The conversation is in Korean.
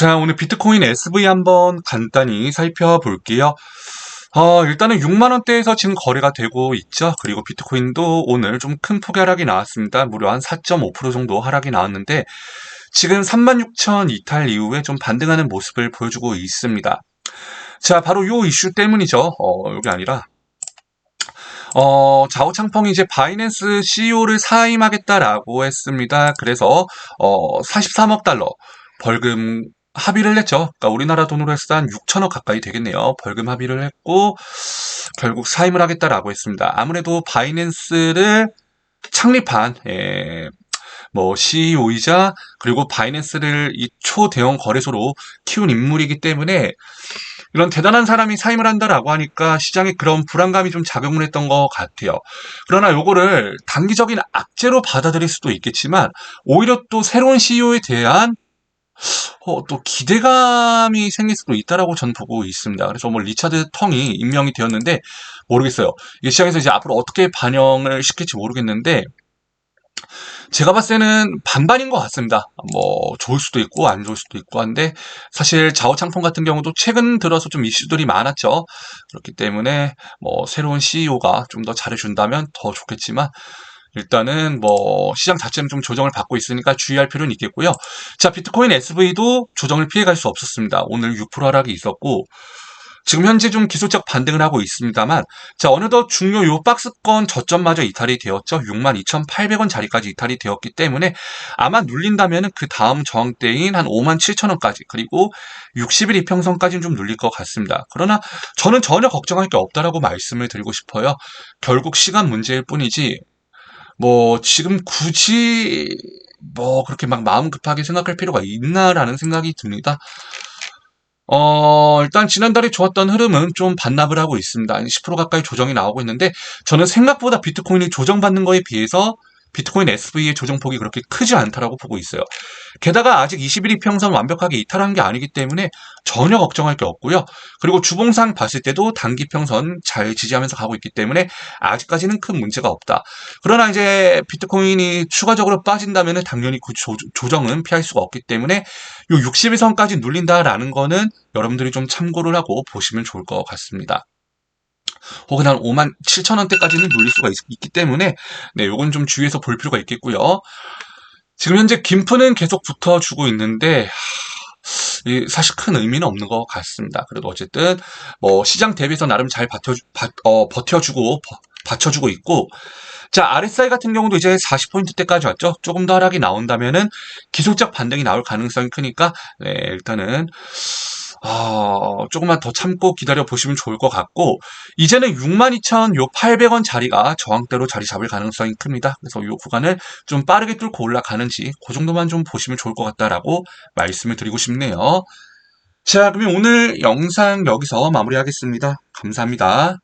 자, 오늘 비트코인 SV 한번 간단히 살펴볼게요. 어, 일단은 6만원대에서 지금 거래가 되고 있죠. 그리고 비트코인도 오늘 좀 큰 폭의 하락이 나왔습니다. 무려 한 4.5% 정도 하락이 나왔는데, 지금 36,000 이탈 이후에 좀 반등하는 모습을 보여주고 있습니다. 자, 바로 요 이슈 때문이죠. 어, 여기 아니라, 어, 자오창펑이 이제 바이낸스 CEO를 사임하겠다라고 했습니다. 그래서, 어, 43억 달러 벌금 합의를 했죠. 그러니까 우리나라 돈으로 해서 한 6천억 가까이 되겠네요. 벌금 합의를 했고, 결국 사임을 하겠다라고 했습니다. 아무래도 바이낸스를 창립한, 예, 뭐 CEO이자 그리고 바이낸스를 이 초대형 거래소로 키운 인물이기 때문에 이런 대단한 사람이 사임을 한다라고 하니까 시장에 그런 불안감이 좀 작용을 했던 것 같아요. 그러나 요거를 단기적인 악재로 받아들일 수도 있겠지만 오히려 또 새로운 CEO에 대한 어, 또 기대감이 생길 수도 있다라고 저는 보고 있습니다. 그래서 뭐 리차드 텅이 임명이 되었는데 모르겠어요. 이게 시장에서 이제 앞으로 어떻게 반영을 시킬지 모르겠는데 제가 봤을 때는 반반인 것 같습니다. 뭐 좋을 수도 있고 안 좋을 수도 있고 한데 사실 자오창풍 같은 경우도 최근 들어서 좀 이슈들이 많았죠. 그렇기 때문에 뭐 새로운 CEO가 좀 더 잘해준다면 더 좋겠지만 일단은 뭐 시장 자체는 좀 조정을 받고 있으니까 주의할 필요는 있겠고요. 자 비트코인 SV도 조정을 피해갈 수 없었습니다. 오늘 6% 하락이 있었고 지금 현재 좀 기술적 반등을 하고 있습니다만 자 어느덧 중요 요 박스권 저점마저 이탈이 되었죠. 62,800원 자리까지 이탈이 되었기 때문에 아마 눌린다면은 그 다음 저항대인 한 57,000원까지 그리고 60일 이평선까지는 좀 눌릴 것 같습니다. 그러나 저는 전혀 걱정할 게 없다라고 말씀을 드리고 싶어요. 결국 시간 문제일 뿐이지 뭐 지금 굳이 뭐 그렇게 막 마음 급하게 생각할 필요가 있나라는 생각이 듭니다. 어, 일단 지난달에 좋았던 흐름은 좀 반납을 하고 있습니다. 10% 가까이 조정이 나오고 있는데 저는 생각보다 비트코인이 조정받는 거에 비해서 비트코인 SV의 조정폭이 그렇게 크지 않다라고 보고 있어요. 게다가 아직 21 이평선 완벽하게 이탈한 게 아니기 때문에 전혀 걱정할 게 없고요. 그리고 주봉상 봤을 때도 단기 평선 잘 지지하면서 가고 있기 때문에 아직까지는 큰 문제가 없다. 그러나 이제 비트코인이 추가적으로 빠진다면 당연히 그 조, 조정은 피할 수가 없기 때문에 이 62선까지 눌린다라는 거는 여러분들이 좀 참고를 하고 보시면 좋을 것 같습니다. 혹은 한 5만 7천 원대까지는 눌릴 수가 있, 기 때문에 네, 요건 좀 주의해서 볼 필요가 있겠고요. 지금 현재 김프는 계속 붙어주고 있는데 하, 사실 큰 의미는 없는 것 같습니다. 그래도 어쨌든 뭐 시장 대비해서 나름 잘 버텨, 어, 버텨주고 받쳐주고 있고 자 RSI 같은 경우도 이제 40포인트대까지 왔죠. 조금 더 하락이 나온다면은 기술적 반등이 나올 가능성이 크니까 네, 일단은 어, 조금만 더 참고 기다려 보시면 좋을 것 같고 이제는 62,000요 800원 자리가 저항대로 자리 잡을 가능성이 큽니다. 그래서 요 구간을 좀 빠르게 뚫고 올라가는지 그 정도만 좀 보시면 좋을 것 같다라고 말씀을 드리고 싶네요. 자, 그러면 오늘 영상 여기서 마무리하겠습니다. 감사합니다.